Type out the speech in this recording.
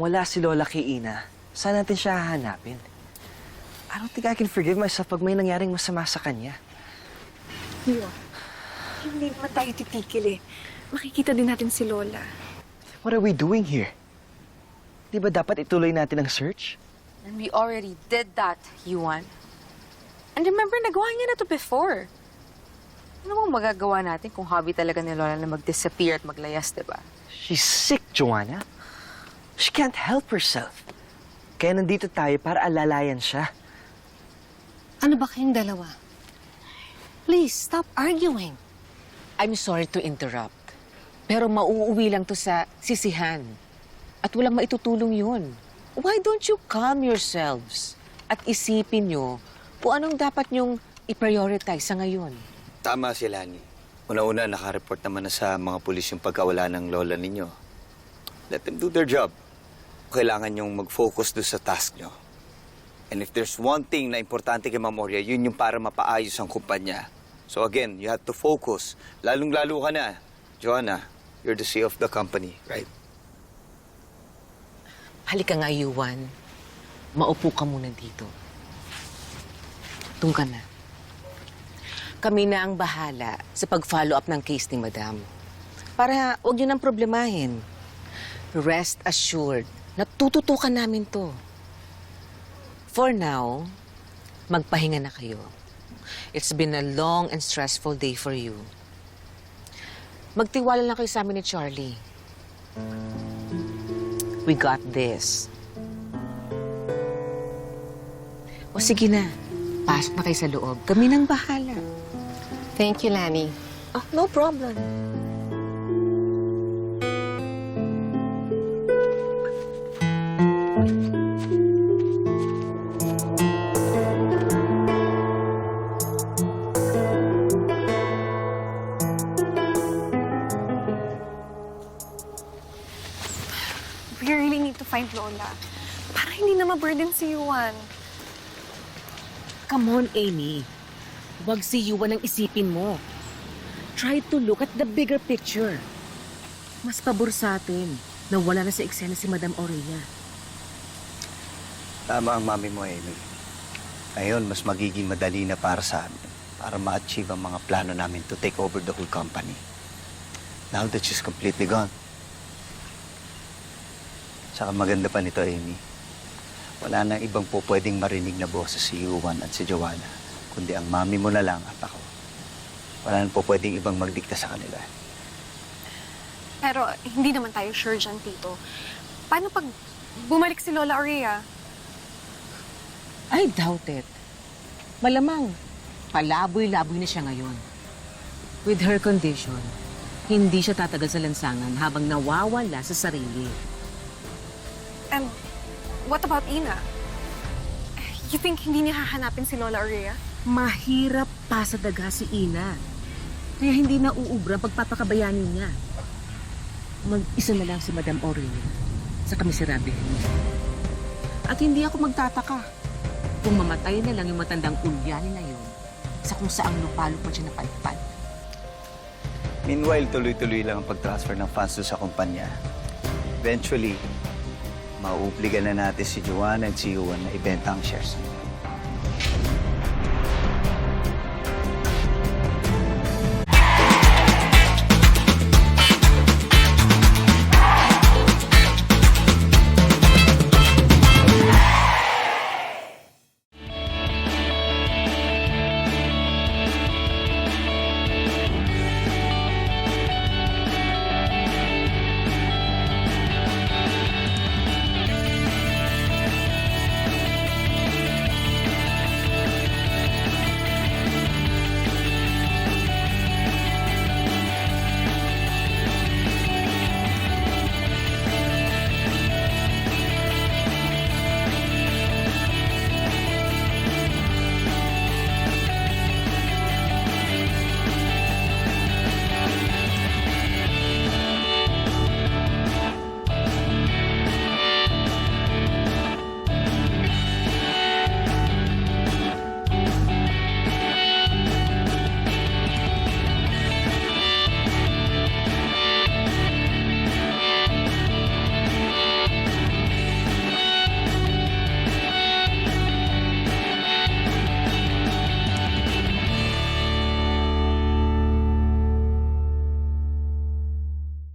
Kung wala si Lola kay Ina, saan natin siya hahanapin? I don't think I can forgive myself pag may nangyaring masama sa kanya. Yo, hindi naman tayo titikil eh. Makikita din natin si Lola. What are we doing here? Di ba dapat ituloy natin ang search? And we already did that, Yuan. And remember, nagawa niya na to before. Ano bang magagawa natin kung hobby talaga ni Lola na mag-disappear at maglayas, di ba? She's sick, Joanna. She can't help herself. Kaya nandito tayo para alalayan siya. Ano ba kayong dalawa? Please, stop arguing. I'm sorry to interrupt. Pero mauuwi lang to sa sisihan. At walang maitutulong yun. Why don't you calm yourselves? At isipin nyo kung anong dapat nyong i-prioritize sa ngayon. Tama si Lani. Una-una, nakareport naman na sa mga pulis yung pagkawala ng lola ninyo. Let them do their job. Kailangan yung mag-focus doon sa task nyo. And if there's one thing na importante kay Memoria, yun yung para mapaayos ang kumpanya. So again, you have to focus. Lalong-lalo ka na. Joanna, you're the CEO of the company, right? Halika nga, Yuan. Maupo ka muna dito. Ka na. Kami na ang bahala sa pag-follow up ng case ni Madam. Para huwag niyo nang problemahin. Rest assured na tututukan namin to. For now, magpahinga na kayo. It's been a long and stressful day for you. Magtiwala lang kayo sa amin ni Charlie. We got this. O sige na, pasok na kayo sa loob. Kami nang bahala. Thank you, Lani. Oh, no problem. Find Lola. Para hindi na ma-burden si Yuan. Come on, Amy. Huwag si Yuan ang isipin mo. Try to look at the bigger picture. Mas pabor sa atin na wala na sa eksena si Madam Aurelia. Tama ang mami mo, Amy. Ngayon, mas magiging madali na para sa amin para ma-achieve ang mga plano namin to take over the whole company. Now that she's completely gone. Saka maganda pa nito, Amy. Wala na ibang po pwedeng marinig na boses si Yuan at si Joanna, kundi ang mami mo na lang at ako. Wala na po pwedeng ibang magdikta sa kanila. Pero hindi naman tayo sure dyan, Tito. Paano pag bumalik si Lola Aurea? I doubt it. Malamang, palaboy-laboy na siya ngayon. With her condition, hindi siya tatagal sa lansangan habang nawawala sa sarili. And what about Ina? You think hindi niya hahanapin si Lola Aurea? Mahirap pa sa daga si Ina. Kaya hindi na uubra ang pagpapakabayanin niya. Mag-isa na lang si Madam Aurelia sa kamiserabil niya. At hindi ako magtataka kung mamatay na lang yung matandang ulyanin na yun sa kung saang lupalo pa siya napalipad. Meanwhile, tuloy-tuloy lang ang pag-transfer ng funds doon sa kumpanya. Eventually, mauubligan na natin si Joanna at si Yuan na ibenta ang shares.